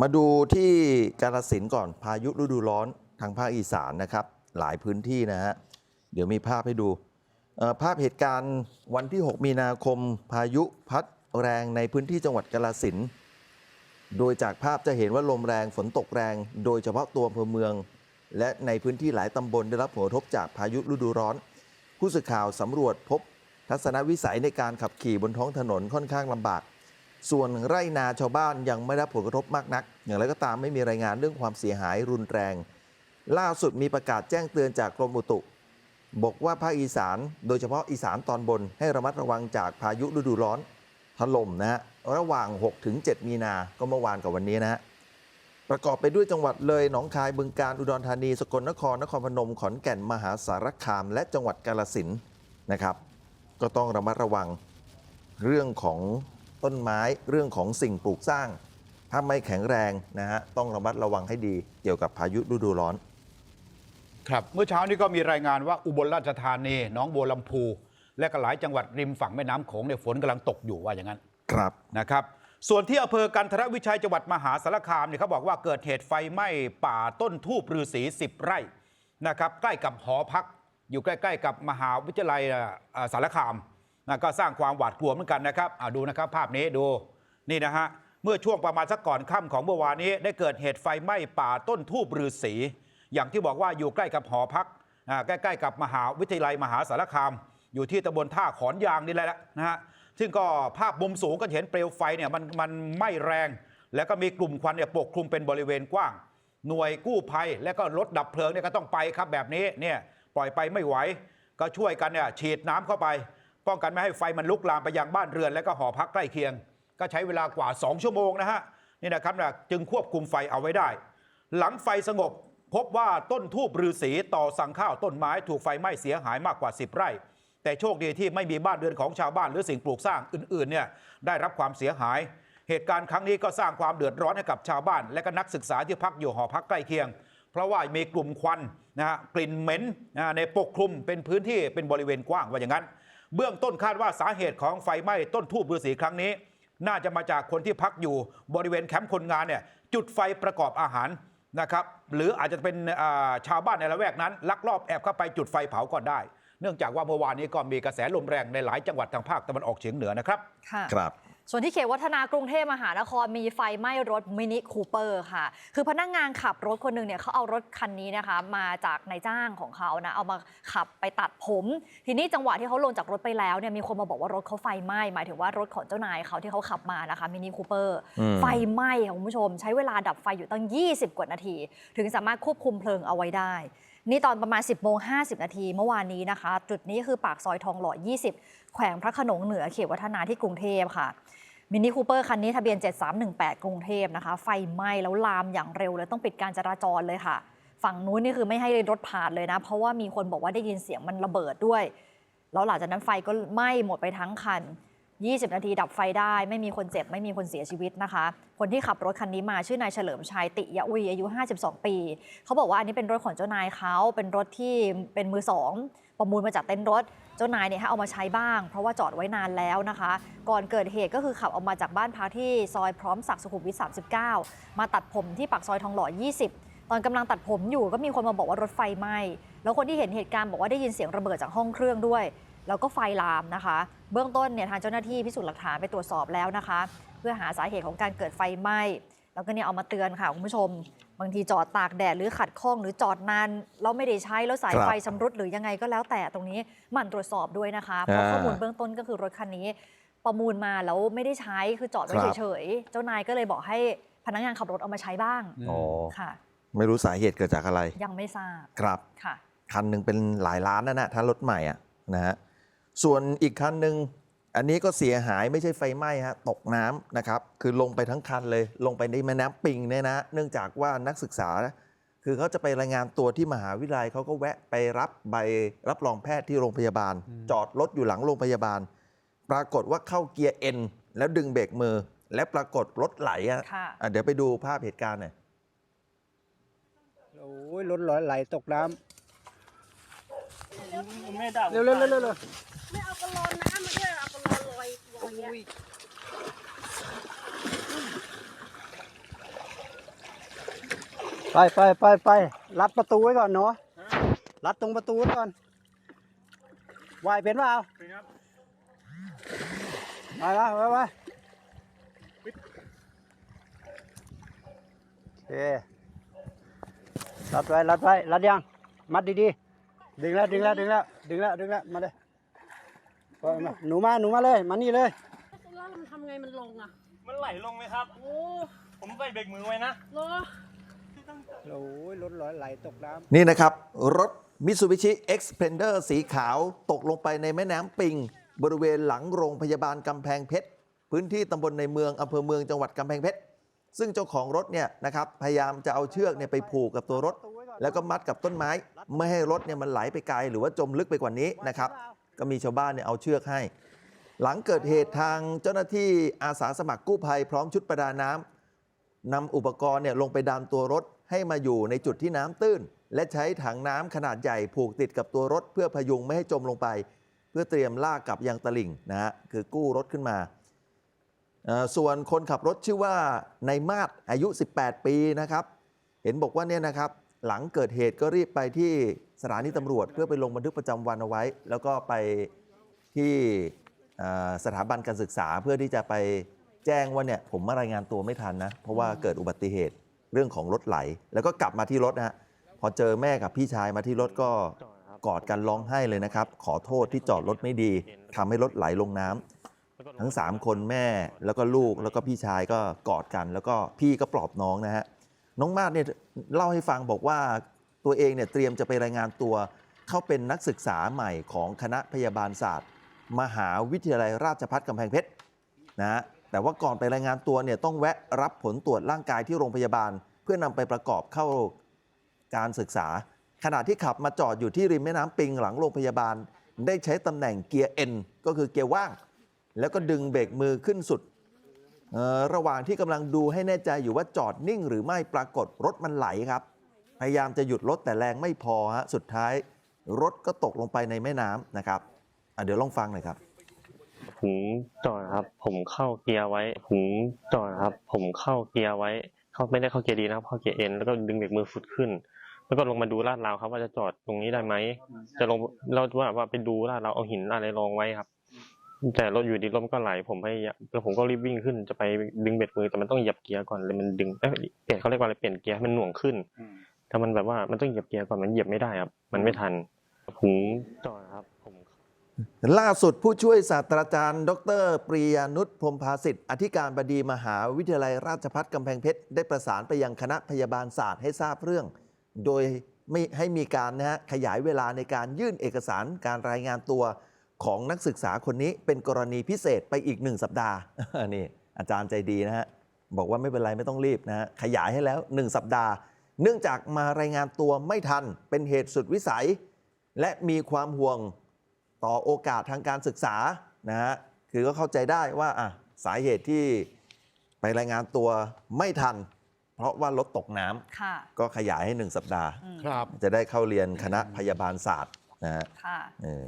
มาดูที่กาลสินก่อนพายุฤดูร้อนทางภาคอีสานนะครับ หลายพื้นที่นะฮะเดี๋ยวมีภาพให้ดูภาพเหตุการณ์วันที่ 6 มีนาคม พายุพัดแรงในพื้นที่จังหวัดกาลสินโดยจากภาพจะเห็นว่าลมแรงฝนตกแรง โดยเฉพาะตัวอำเภอเมือง และในพื้นที่หลายตำบลได้รับผลกระทบจากพายุฤดูร้อน ผู้สื่อข่าวสำรวจพบ ทัศนวิสัยในการขับขี่บนท้องถนนค่อนข้างลำบาก ส่วนไร่นาชาวบ้านยังไม่ได้รับผลกระทบมากนัก อย่างไรก็ตามไม่มีรายงานเรื่องความเสียหายรุนแรง ล่าสุดมีประกาศแจ้งเตือนจากกรมอุตุบอกว่าภาคอีสาน โดยเฉพาะอีสานตอนบนให้ระมัดระวังจากพายุฤดูร้อนถล่มนะฮะระหว่าง 6-7 มีนา ก็เมื่อวานกับวันนี้นะฮะประกอบไปด้วยจังหวัดเลย หนองคาย บึงกาฬ อุดรธานี สกลนคร นครพนม ขอนแก่น มหาสารคาม และจังหวัดกาฬสินนะครับ ก็ต้องระมัดระวังเรื่องของ ต้นไม้เรื่องของสิ่งปลูกสร้าง ถ้าไม่แข็งแรงนะฮะต้องระมัดระวังให้ดีเกี่ยวกับพายุฤดูร้อน ครับเมื่อเช้านี้ก็มีรายงานว่าอุบลราชธานีหนองบัวลำพู และก็หลายจังหวัดริมฝั่งแม่น้ำโขงเนี่ยฝนกำลังตกอยู่ว่าอย่างนั้นครับ นะครับ ส่วนที่อำเภอกันทรวิชัยจังหวัดมหาสารคามเนี่ยเขาบอกว่าเกิดเหตุไฟไหม้ป่าต้นทูบฤาษี10ไร่นะครับใกล้กับหอพัก อยู่ใกล้ ๆ กับมหาวิทยาลัยอ่าสารคาม นะก็สร้างความหวาดกลัวเหมือนกันนะครับอ่าดูนะครับภาพนี้ดูนี่นะฮะเมื่อช่วงประมาณสักก่อนค่ำของเมื่อวานนี้ ได้เกิดเหตุไฟไหม้ป่าต้นทูบฤาษีอย่างที่บอกว่าอยู่ใกล้กับหอพักใกล้ๆกับมหาวิทยาลัยมหาสารคาม อยู่ที่ตำบลท่าขอนยางนี่แหละนะฮะซึ่งก็ภาพมุมสูงก็เห็นเปลวไฟเนี่ยมันมันไหม้แรง แล้วก็มีกลุ่มควันเนี่ยปกคลุมเป็นบริเวณกว้าง หน่วยกู้ภัย และก็รถดับเพลิงเนี่ยก็ต้องไปครับแบบนี้เนี่ยปล่อยไปไม่ไหว ก็ช่วยกันเนี่ยฉีดน้ำเข้าไป ป้องกันไม่ให้ไฟมันลุกลามไปยังบ้านเรือนและก็หอพักใกล้เคียง ก็ใช้เวลากว่า 2 ชั่วโมงนะฮะนี่นะครับนะจึงควบคุมไฟเอาไว้ได้ หลังไฟสงบพบว่าต้นทูบฤาษีต่อสั่งข้าวต้นไม้ถูกไฟไหม้เสียหายมากกว่า 10 ไร่ แต่โชคดีที่ไม่มีบ้านเรือนของชาวบ้านหรือสิ่งปลูกสร้างอื่นๆเนี่ยได้รับความเสียหาย เหตุการณ์ครั้งนี้ก็สร้างความเดือดร้อนให้กับชาวบ้าน และก็นักศึกษาที่พักอยู่หอพักใกล้เคียง เพราะว่ามีกลุ่มควันนะฮะกลิ่นเหม็นนะในปกคลุมเป็นพื้นที่เป็นบริเวณกว้างว่าอย่างนั้น เบื้องต้นคาดว่าสาเหตุของไฟไหม้ต้นทูบฤาษีครั้งนี้ น่าจะมาจากคนที่พักอยู่บริเวณแคมป์คนงานเนี่ยจุดไฟประกอบอาหารนะครับหรืออาจจะเป็นอ่าชาวบ้านในละแวกนั้น ลักลอบแอบเข้าไปจุดไฟเผาก่อนได้ เนื่องจากว่าเมื่อวานนี้ก็มีกระแสลมแรงในหลายจังหวัดทางภาคตะวันออกเฉียงเหนือนะครับค่ะครับ ส่วนที่เขตวัฒนากรุงเทพมหานครมีไฟไหม้รถมินิคูเปอร์ค่ะ คือพนักงานขับรถคนหนึ่งเนี่ยเขาเอารถคันนี้นะคะ มาจากนายจ้างของเขานะ เอามาขับไปตัดผม ทีนี้จังหวะที่เขาลงจากรถไปแล้วเนี่ยมีคนมาบอกว่ารถเขาไฟไหม้หมายถึงว่ารถของเจ้านายเขาที่เขาขับมานะคะมินิคูเปอร์อืมไฟไหม้ค่ะคุณผู้ชม ใช้เวลาดับไฟอยู่ตั้ง 20 กว่านาที ถึงสามารถควบคุมเพลิงเอาไว้ได้ นี่ตอนประมาณ 10โมง50นาทีเมื่อวานนี้นะคะ จุดนี้คือปากซอยทองหล่อ 20 แขวงพระขนงเหนือเขตวัฒนาที่กรุงเทพค่ะมินิคูเปอร์คันนี้ทะเบียน 7318 กรุงเทพนะคะ ไฟไหม้แล้วลามอย่างเร็วเลยต้องปิดการจราจรเลยค่ะ ฝั่งนู้นนี่คือไม่ให้รถผ่านเลยนะ เพราะว่ามีคนบอกว่าได้ยินเสียงมันระเบิดด้วย แล้วหลังจากนั้นไฟก็ไหม้หมดไปทั้งคัน 20 นาทีดับไฟได้ ไม่มีคนเจ็บ ไม่มีคนเสียชีวิตนะคะ คนที่ขับรถคันนี้มาชื่อนายเฉลิมชัยติยะอุยอายุ 52 ปี เขาบอกว่าอันนี้เป็นรถของเจ้านายเขาเป็นรถที่เป็นมือสองประมูลมาจากเต็นท์รถ เจ้านายเนี่ยให้เอามาใช้บ้าง เพราะว่าจอดไว้นานแล้วนะคะ ก่อนเกิดเหตุก็คือขับออกมาจากบ้านพักที่ซอยพร้อมศักดิ์สุขุมวิท 39 มาตัดผมที่ปากซอยทองหล่อ 20 ตอนกำลังตัดผมอยู่ก็มีคนมาบอกว่ารถไฟไหม้ แล้วคนที่เห็นเหตุการณ์บอกว่าได้ยินเสียงระเบิดจากห้องเครื่องด้วย แล้วก็ไฟลามนะคะ เบื้องต้นเนี่ยทางเจ้าหน้าที่พิสูจน์หลักฐานไปตรวจสอบแล้วนะคะ เพื่อหาสาเหตุของการเกิดไฟไหม้แล้วก็เนี่ยเอามาเตือนค่ะคุณผู้ชม บางทีจอดตากแดดหรือขัดข้อง หรือจอดนานแล้วไม่ได้ใช้แล้วสายครับไฟชำรุดหรือยังไงก็แล้วแต่ตรงนี้หมั่นตรวจสอบด้วยนะคะเพราะอ่าข้อมูลเบื้องต้นก็คือรถคันนี้ประมูลมาแล้วไม่ได้ใช้คือจอดไว้ครับเฉยๆเจ้านายก็เลยบอกให้พนักงานขับรถเอามาใช้บ้างอ๋อค่ะ ไม่รู้สาเหตุเกิดจากอะไร ยังไม่ทราบครับค่ะ คันหนึ่งเป็นหลายล้านนะนะถ้ารถใหม่อะนะฮะส่วนอีกคันหนึ่งอันนี้ก็เสียหายไม่ใช่ไฟไหม้ฮะตกน้ำนะครับ คือลงไปทั้งคันเลย ลงไปในแม่น้ำปิงเนี่ยนะเนื่องจากว่านักศึกษา คือเขาจะไปรายงานตัวที่มหาวิทยาลัยเขาก็แวะไปรับใบรับรองแพทย์ที่โรงพยาบาล จอดรถอยู่หลังโรงพยาบาล ปรากฏว่าเข้าเกียร์เอ็นแล้วดึงเบรกมือ และปรากฏรถไหลอะค่ะอะเดี๋ยวไปดูภาพเหตุการณ์หน่อยโอ้ยรถลอยไหลตกน้ ไม่ได้ำเร็วเร็วเร็วเร็วเร็วไม่เอากระลอนน้ำมาด้วยเอากระลอนลอยลอยเงี้ยไปไปไปไปรัดประตูไว้ก่อนเนาะรัดตรงประตูไว้ก่อนวายเป็นเปล่าไปไปไปไปโอเครัดไว้รัดไว้รัดยังมัดดีๆ ดึงแล้วดึงแล้วดึงแล้วดึงแล้วดึงแล้วมาเลยไปมาหนูมาหนูมาเลยมานี่เลย แล้วมันทำไงมันลงอะ มันไหลลงไหมครับ โอ้ผมใส่เบรกมือไว้นะ โลโอ้ยรถร้อยไหลตกน้นี่นะครับ รถ Mitsubishi Xpander สีขาวตกลงไปในแม่น้ำปิง บริเวณหลังโรงพยาบาลกำแพงเพชร พื้นที่ตำบลในเมืองอำเภอเมืองจังหวัดกำแพงเพชร ซึ่งเจ้าของรถเนี่ยนะครับพยายามจะเอาเชือกเนี่ยไปผูกกับตัวรถ แล้วก็มัดกับต้นไม้ ไม่ให้รถเนี่ยมันไหลไปไกลหรือว่าจมลึกไปกว่านี้ำนะครับ ก็มีชาวบ้านเนี่ยเอาเชือกให้ หลังเกิดเหตุทางเจ้าหน้าที่อาสาสมัครกู้ภัยพร้อมชุดประดาน้ำนำอุปกรณ์เนี่ยลงไปดันตัวรถให้มาอยู่ในจุดที่น้ำตื้น และใช้ถังน้ำขนาดใหญ่ผูกติดกับตัวรถ เพื่อพยุงไม่ให้จมลงไป เพื่อเตรียมลากกลับยังตลิ่งนะฮะคือกู้รถขึ้นมาเอ่อส่วนคนขับรถชื่อว่านายมาศอายุ 18 ปีนะครับ เห็นบอกว่าเนี่ยนะครับ หลังเกิดเหตุก็รีบไปที่สถานีตำรวจ เพื่อไปลงบันทึกประจำวันเอาไว้ แล้วก็ไปที่สถาบันการศึกษาเพื่อที่จะไปแจ้งว่าเนี่ยผมมารายงานตัวไม่ทันนะ เพราะว่าเกิดอุบัติเหตุเรื่องของรถไหล แล้วก็กลับมาที่รถนะฮะพอเจอแม่กับพี่ชายมาที่รถก็กอดกันร้องไห้เลยนะครับ ขอโทษที่จอดรถไม่ดีทำให้รถไหลลงน้ำทั้ง 3 คนแม่แล้วก็ลูกแล้วก็พี่ชายก็กอดกัน แล้วก็พี่ก็ปลอบน้องนะฮะ น้องมาดเนี่ยเล่าให้ฟังบอกว่าตัวเองเนี่ยเตรียมจะไปรายงานตัว เข้าเป็นนักศึกษาใหม่ของคณะพยาบาลศาสตร์ มหาวิทยาลัยราชภัฏกำแพงเพชรนะฮะแต่ว่าก่อนไปรายงานตัวเนี่ยต้องแวะรับผลตรวจร่างกายที่โรงพยาบาล เพื่อนำไปประกอบเข้าการศึกษา ขณะที่ขับมาจอดอยู่ที่ริมแม่น้ำปิงหลังโรงพยาบาล ได้ใช้ตำแหน่งเกียร์ N ก็คือเกียร์ว่าง แล้วก็ดึงเบรกมือขึ้นสุด ระหว่างที่กำลังดูให้แน่ใจอยู่ว่าจอดนิ่ง หรือไม่ปรากฏรถมันไหลครับ พยายามจะหยุดรถแต่แรงไม่พอฮะสุดท้ายรถก็ตกลงไปในแม่น้ำนะครับเดี๋ยวลองฟังหน่อยครับผมจอดครับ ผมเข้าเกียร์ไว้ ผมจอดครับ ผมเข้าเกียร์ไว้ เข้าไม่ได้เข้าเกียร์ดีนะครับเข้าเกียร์เอ็นแล้วก็ดึงเบรกมือฟุตขึ้น แล้วก็ลงมาดูลาดราวครับ ว่าจะจอดตรงนี้ได้ไหมจะลงเราว่าว่าไปดูลาดราวเอาหินอะไรรองไว้ครับ แต่รถอยู่ดีรถมันก็ไหลผมพยายามแล้วผมก็รีบวิ่งขึ้นจะไปดึงเบรกมือแต่มันต้องเหยียบเกียร์ก่อนเลยมันดึงเอ้ยเปลี่ยนเขาเรียกว่าอะไรเปลี่ยนเกียร์ให้มันหน่วงขึ้นถ้ามันแบบว่ามันต้องเหยียบเกียร์ก่อนมันเหยียบไม่ได้ครับ มันไม่ทันผมจอดครับผมล่าสุดผู้ช่วยศาสตราจารย์ ดร ปริยานุชพรหมภาสิทธิ์อธิการบดีมหาวิทยาลัยราชภัฏกำแพงเพชรได้ประสานไปยังคณะพยาบาลศาสตร์ให้ทราบเรื่อง โดยไม่ให้มีการนะฮะขยายเวลาในการยื่นเอกสารการรายงานตัว ของนักศึกษาคนนี้เป็นกรณีพิเศษไปอีกหนึ่งสัปดาห์นี่อาจารย์ใจดีนะฮะบอกว่าไม่เป็นไรไม่ต้องรีบนะฮะขยายให้แล้ว 1 สัปดาห์ เนื่องจากมารายงานตัวไม่ทันเป็นเหตุสุดวิสัย และมีความห่วงต่อโอกาสทางการศึกษานะฮะคือก็เข้าใจได้ว่าอะสาเหตุที่ไปรายงานตัวไม่ทัน เพราะว่ารถตกน้ำค่ะก็ขยายให้1สัปดาห์อืมครับจะได้เข้าเรียนคณะพยาบาลศาสตร์นะฮะค่ะเออ